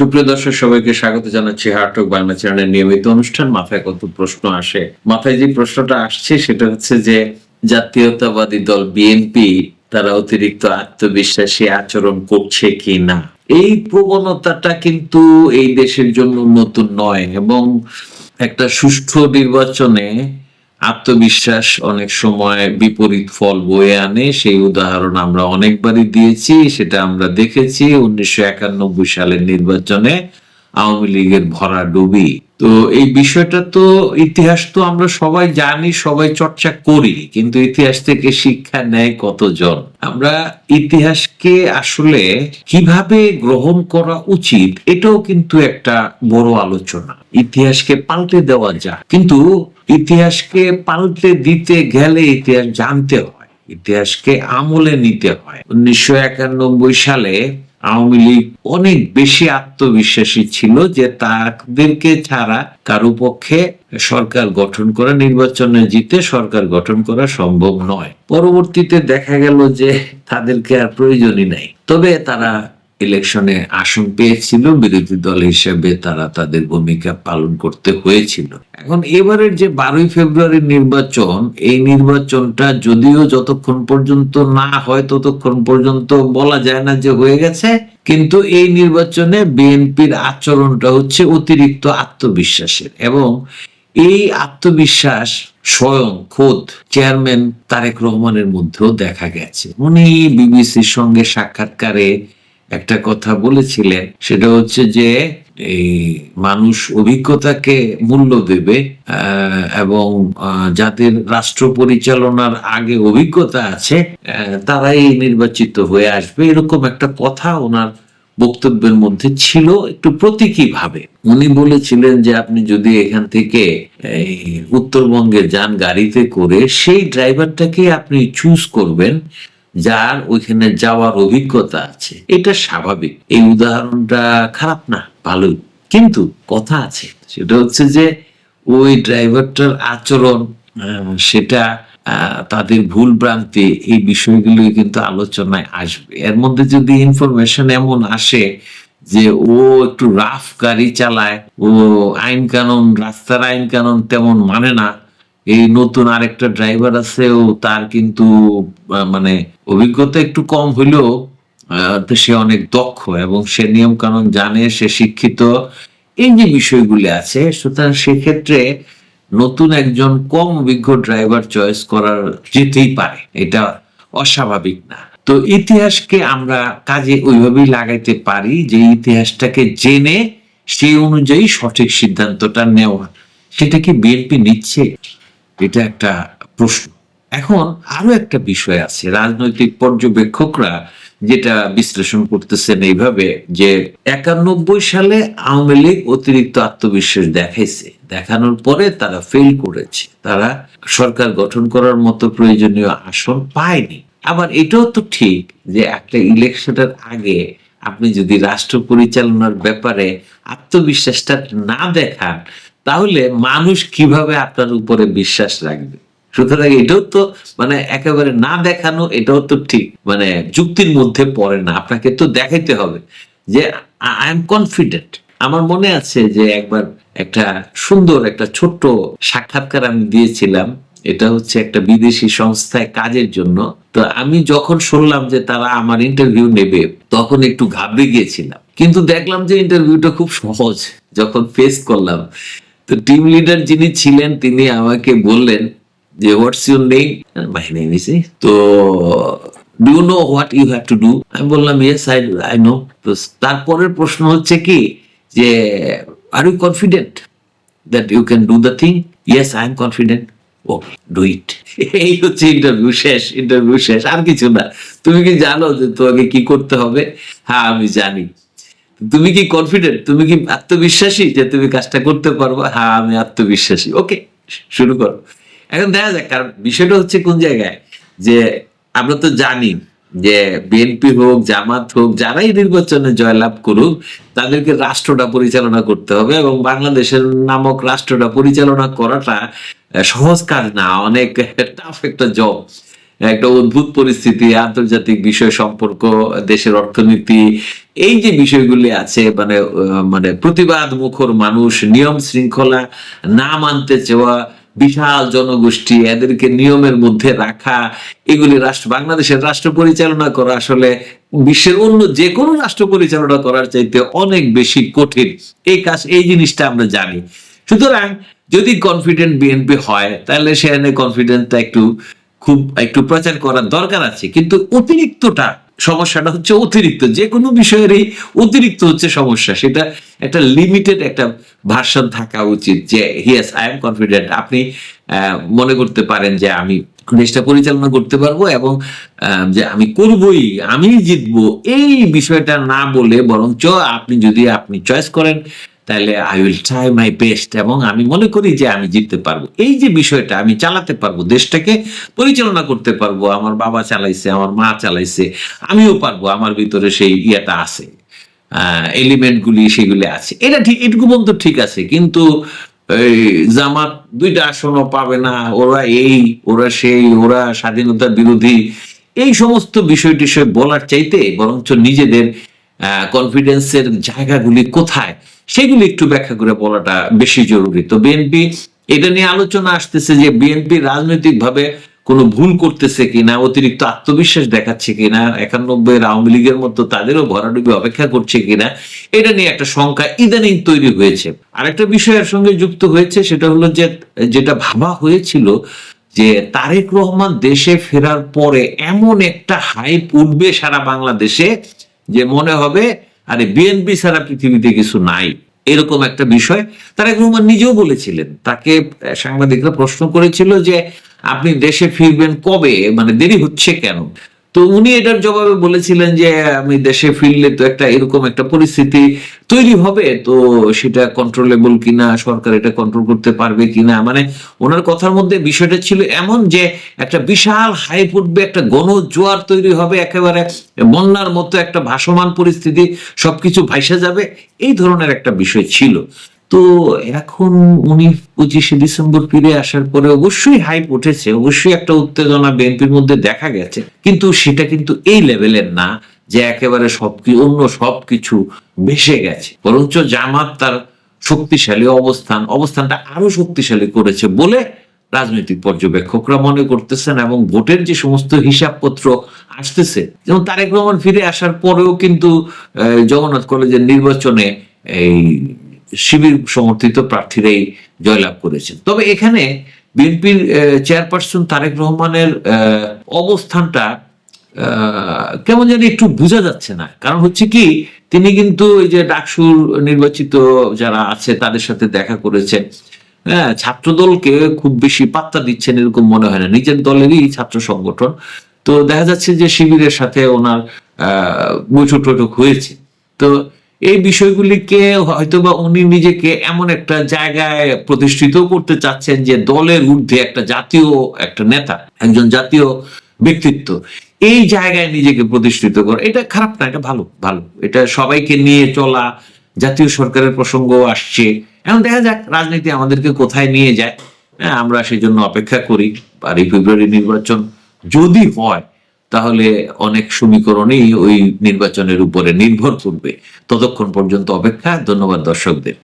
সুপ্রিয় দর্শক, সবাইকে স্বাগত জানাচ্ছি হার্টক বাংলা চ্যানেলের নিয়মিত অনুষ্ঠান। মাথায় কত প্রশ্ন আসে? মাথায় যে প্রশ্নটা আসছে, সেটা হচ্ছে যে, জাতীয়তাবাদী দল বিএনপি তারা অতিরিক্ত আত্মবিশ্বাসী আচরণ করছে কি না এই প্রবণতাটা কিন্তু এই দেশের জন্য নতুন নয় এবং একটা সুষ্ঠু নির্বাচনে আত্মবিশ্বাস অনেক সময় বিপরীত ফল বয়ে আনে। সেই উদাহরণ আমরা অনেকবারই দিয়েছি, সেটা আমরা দেখেছি। উনিশশো একানব্বই সালের নির্বাচনে আওয়ামী লীগের ভরা ডুবি। তো এই বিষয়টা তো ইতিহাস তো আমরা সবাই জানি, সবাই চর্চা করি, কিন্তু ইতিহাস থেকে শিক্ষা নেয় কতজন? আমরা ইতিহাসকে আসলে কীভাবে গ্রহণ করা উচিত, এটাও কিন্তু একটা বড় আলোচনা। ইতিহাসকে পাল্টে দেওয়া যায় কিন্তু ইতিহাসকে পাল্টে দিতে গেলে ইতিহাস জানতে হয়, ইতিহাসকে আমলে নিতে হয়। উনিশশো একানব্বই সালে আওয়ামী লীগ অনেক বেশি আত্মবিশ্বাসী ছিল যে তাদেরকে ছাড়া কারও পক্ষে সরকার গঠন করা, নির্বাচনে জিতে সরকার গঠন করা সম্ভব নয়। পরবর্তীতে দেখা গেল যে তাদেরকে আর প্রয়োজনই নাই। তবে তারা ইলেকশনে আসন পেয়েছিল, বিরোধী দল হিসেবে তারা তাদের ভূমিকা পালন করতে হয়েছিল। এখন এবারের যে বারোই ফেব্রুয়ারির নির্বাচন, এই নির্বাচনটা যদিও যতক্ষণ পর্যন্ত না হয় ততক্ষণ পর্যন্ত বলা যায় না যে হয়ে গেছে, কিন্তু এই নির্বাচনে বিএনপির আচরণটা হচ্ছে অতিরিক্ত আত্মবিশ্বাসের এবং এই আত্মবিশ্বাস স্বয়ং খোদ চেয়ারম্যান তারেক রহমানের মধ্যেও দেখা গেছে। উনি বিবিসির সঙ্গে সাক্ষাৎকারে একটা কথা বলেছিলেন সেটা হচ্ছে যে এই মানুষ অভিজ্ঞতাকে মূল্য দেবে এবং যাদের রাষ্ট্র পরিচালনার আগে অভিজ্ঞতা আছে তারাই নির্বাচিত হয়ে আসবে। এরকম একটা কথা ওনার বক্তব্যের মধ্যে ছিল, একটু প্রতীকী ভাবে। উনি বলেছিলেন যে আপনি যদি এখান থেকে উত্তরবঙ্গে যান গাড়িতে করে, সেই ড্রাইভারটাকে আপনি চুজ করবেন যার ওইখানে যাওয়ার অভিজ্ঞতা আছে। এটা স্বাভাবিক। এই উদাহরণটা খারাপ না, ভালোই। কিন্তু কথা আছে। সেটা হচ্ছে যে, ওই ড্রাইভারটার আচরণ সেটা তাদের ভুল ভ্রান্তি, এই বিষয়গুলো কিন্তু আলোচনায় আসবে। এর মধ্যে যদি ইনফরমেশন এমন আসে যে, ও একটু রাফ গাড়ি চালায়, ও আইন কানুন রাস্তার আইন কানুন তেমন মানে না এই নতুন আরেকটা ড্রাইভার আছে, ও তার কিন্তু মানে অভিজ্ঞতা একটু কম হইলেও সে অনেক দক্ষ এবং সে নিয়ম কানুন জানে, সে শিক্ষিত। এই যে বিষয়গুলি আছে, সুতরাং সেক্ষেত্রে নতুন একজন কম অভিজ্ঞ ড্রাইভার চয়েস করার যেতেই পারে, এটা অস্বাভাবিক না। তো ইতিহাসকে আমরা কাজে ওইভাবেই লাগাইতে পারি যে ইতিহাসটাকে জেনে, সেই অনুযায়ী সঠিক সিদ্ধান্তটা নেওয়া। সেটা কি বিএনপি নিচ্ছে? এটা একটা প্রশ্ন। এখন আরও একটা বিষয় আছে, রাজনৈতিক পর্যবেক্ষকরা যেটা বিশ্লেষণ করতেছেন এইভাবে যে একানব্বই সালে আওয়ামী লীগ অতিরিক্ত আত্মবিশ্বাস দেখাইছে। দেখানোর পরে তারা ফেল করেছে। তারা সরকার গঠন করার মতো প্রয়োজনীয় আসন পায়নি। আবার এটাও তো ঠিক যে একটা ইলেকশনের আগে আপনি যদি রাষ্ট্র পরিচালনার ব্যাপারে আত্মবিশ্বাসটা না দেখান তাহলে মানুষ কীভাবে আপনার উপরে বিশ্বাস রাখবে? সুতরাং এটাও তো মানে একেবারে না দেখানো, এটাও তো ঠিক। মানে যুক্তির মধ্যে পড়ে না। আপনাকে তো দেখাইতে হবে যে আই এম কনফিডেন্ট আমার মনে আছে যে একবার একটা সুন্দর, একটা ছোট্ট সাক্ষাৎকার আমি দিয়েছিলাম। এটা হচ্ছে একটা বিদেশি সংস্থায় কাজের জন্য। তো আমি যখন শুনলাম যে তারা আমার ইন্টারভিউ নেবে, তখন একটু ঘাবড়ে গিয়েছিলাম। কিন্তু দেখলাম যে ইন্টারভিউটা খুব সহজ। যখন ফেস করলাম তো টিম লিডার যিনি ছিলেন, তিনি আমাকে বললেন যে what's your name my name is তো do know what you have to do আমি বললাম ইয়েস আই আই নো তো, তারপরের প্রশ্ন হচ্ছে কি, যে are you confident that you can do the thing yes I am confident O do it এই হচ্ছে ইন্টারভিউ শেষ ইন্টারভিউ শেষ, আর কিছু না। তুমি কি জানো যে তোমাকে কি করতে হবে? হ্যাঁ আমি জানি। তুমি কি কনফিডেন্ট তুমি কি আত্মবিশ্বাসী যে তুমি কাজটা করতে পারব? হ্যাঁ আমি আত্মবিশ্বাসী। ওকে শুরু করো। এখন দেখা যাক, কারণ বিষয়টা হচ্ছে কোন জায়গায়? যে আমরা তো জানি যে বিএনপি হোক, জামাত হোক, যারাই নির্বাচনে জয়লাভ করুক, তাদেরকে রাষ্ট্রটা পরিচালনা করতে হবে এবং বাংলাদেশের নামক রাষ্ট্রটা পরিচালনা করাটা সহজ কাজ না, অনেক টাফ একটা জব একটা অদ্ভুত পরিস্থিতি, আন্তর্জাতিক বিষয় সম্পর্ক, দেশের অর্থনীতি, এই যে বিষয়গুলি আছে মানে মানে প্রতিবাদ মুখর মানুষ, নিয়ম শৃঙ্খলা না মানতে চাওয়া, বিশাল জনগোষ্ঠী, এদেরকে নিয়মের মধ্যে রাখা, এগুলি রাষ্ট্র, বাংলাদেশের রাষ্ট্র পরিচালনা করা আসলে বিশ্বের অন্য যে কোনো রাষ্ট্র পরিচালনা করার চাইতে অনেক বেশি কঠিন। এই কাজ, এই জিনিসটা আমরা জানি। সুতরাং যদি কনফিডেন্ট বিএনপি হয়, তাহলে সেখানে কনফিডেন্সটা একটু খুব একটু প্রচার করার দরকার আছে, কিন্তু অতিরিক্তটা, সমস্যাটা হচ্ছে অতিরিক্ত। যে কোনো বিষয়েরই অতিরিক্ত হচ্ছে সমস্যা। সেটা একটা লিমিটেড একটা ভার্সন থাকা উচিত যে হিয়াস আই এম কনফিডেন্ট আপনি মনে করতে পারেন যে, আমি দেশটা পরিচালনা করতে পারব এবং যে আমি করবই, আমি জিতবো। এই বিষয়টা না বলে বরঞ্চ আপনি যদি আপনি চয়েস করেন তাহলে I will try my best এবং আমি মনে করি যে আমি জিততে পারব। এই যে বিষয়টা আমি চালাতে পারব, দেশটাকে পরিচালনা করতে পারব, আমার বাবা চালাইছে, আমার মা চালাইছে, আমিও পারব, আমার ভিতরে সেই ইয়েটা আছে এলিমেন্ট গুলি সেগুলি আছে। এটা ঠিক, এটুকু পর্যন্ত ঠিক আছে, কিন্তু এই জামাত দুইটা আসনও পাবে না, ওরা এই, ওরা সেই, ওরা স্বাধীনতার বিরোধী, এই সমস্ত বিষয় টিষয় বলার চাইতে বরঞ্চ নিজেদের কনফিডেন্সের জায়গাগুলি কোথায়? সেগুলি একটু ব্যাখ্যা করে বলাটা বেশি জরুরি। তো বিএনপি এটা নিয়ে আলোচনা আসতেছে যে বিএনপি রাজনৈতিকভাবে কোনো ভুল করতেছে কিনা, অতিরিক্ত আত্মবিশ্বাস দেখাচ্ছে কিনা একানব্বই আওয়ামী লীগের মতো তাদেরও ভরাডুবি অপেক্ষা করছে কিনা, এটা নিয়ে একটা শঙ্কা ইদানিং তৈরি হয়েছে। আরেকটা বিষয়ের সঙ্গে যুক্ত হয়েছে, সেটা হলো যে, যেটা ভাবা হয়েছিল যে তারেক রহমান দেশে ফেরার পরে এমন একটা হাইপ উঠবে সারা বাংলাদেশে যে মনে হবে আরে বিএনপি ছাড়া পৃথিবীতে কিছু নাই। এরকম একটা বিষয়। তারেক রহমান নিজেও বলেছিলেন। তাকে সাংবাদিকরা প্রশ্ন করেছিল যে, আপনি দেশে ফিরবেন কবে? মানে দেরি হচ্ছে কেন? তো উনি এটার জবাবে বলেছিলেন যে, আমি দেশে ফিরলে তো একটা এরকম একটা পরিস্থিতি তৈরি হবে, তো সেটা কন্ট্রোলেবল কিনা, সরকার এটা কন্ট্রোল করতে পারবে কিনা? মানে ওনার কথার মধ্যে বিষয়টা ছিল এমন যে, একটা বিশাল হাইপ উঠবে একটা গণজোয়ার তৈরি হবে, একেবারে বন্যার মতো একটা ভাসমান পরিস্থিতি, সবকিছু ভাইসা যাবে, এই ধরনের একটা বিষয় ছিল। তো এখন উনি পঁচিশে ডিসেম্বর ফিরে আসার পরে অবশ্যই হাইপ উঠেছে, অবশ্যই একটা উত্তেজনা বিএনপির মধ্যে দেখা গেছে। কিন্তু সেটা কিন্তু এই লেভেলের না যে একেবারে সবকি, অন্য সবকিছু ভেসে গেছে। বরঞ্চ জামাত তার শক্তিশালী অবস্থান, অবস্থানটা আরও শক্তিশালী করেছে বলে রাজনৈতিক পর্যবেক্ষকরা মনে করতেছেন এবং ভোটের যে সমস্ত হিসাবপত্র আসতেছে, যেমন তারেক রহমান ফিরে আসার পরেও কিন্তু জগন্নাথ কলেজের নির্বাচনে এই শিবির সমর্থিত প্রার্থীরাই জয়লাভ করেছেন। তবে এখানে বিএনপির চেয়ারপারসন তারেক রহমানের অবস্থানটা কেমন যেন একটু বোঝা যাচ্ছে না। কারণ হচ্ছে কি, তিনি কিন্তু এই যে ডাকসুর নির্বাচিত যারা আছে, তাদের সাথে দেখা করেছেন। হ্যাঁ ছাত্রদলকে খুব বেশি পাত্তা দিচ্ছেন এরকম মনে হয় না। নিজের দলেরই ছাত্র সংগঠন। তো দেখা যাচ্ছে যে শিবিরের সাথে ওনার, আহ বৈঠক হয়েছে। তো এই বিষয়গুলিকে হয়তোবা উনি নিজেকে এমন একটা জায়গায় প্রতিষ্ঠিত করতে চাচ্ছেন যে দলের ঊর্ধ্বে একটা জাতীয় একটা নেতা, একজন জাতীয় ব্যক্তিত্ব, এই জায়গায় নিজেকে প্রতিষ্ঠিত করা, এটা খারাপ না, এটা ভালো ভালো। এটা সবাইকে নিয়ে চলা, জাতীয় সরকারের প্রসঙ্গ আসছে। এখন দেখা যাক রাজনীতি আমাদেরকে কোথায় নিয়ে যায়। হ্যাঁ আমরা সেই জন্য অপেক্ষা করি আর এই ফেব্রুয়ারি নির্বাচন যদি হয় তাহলে অনেক সমীকরণেই ওই নির্বাচনের উপরে নির্ভর করবে। ততক্ষণ পর্যন্ত অপেক্ষা ধন্যবাদ দর্শকদের।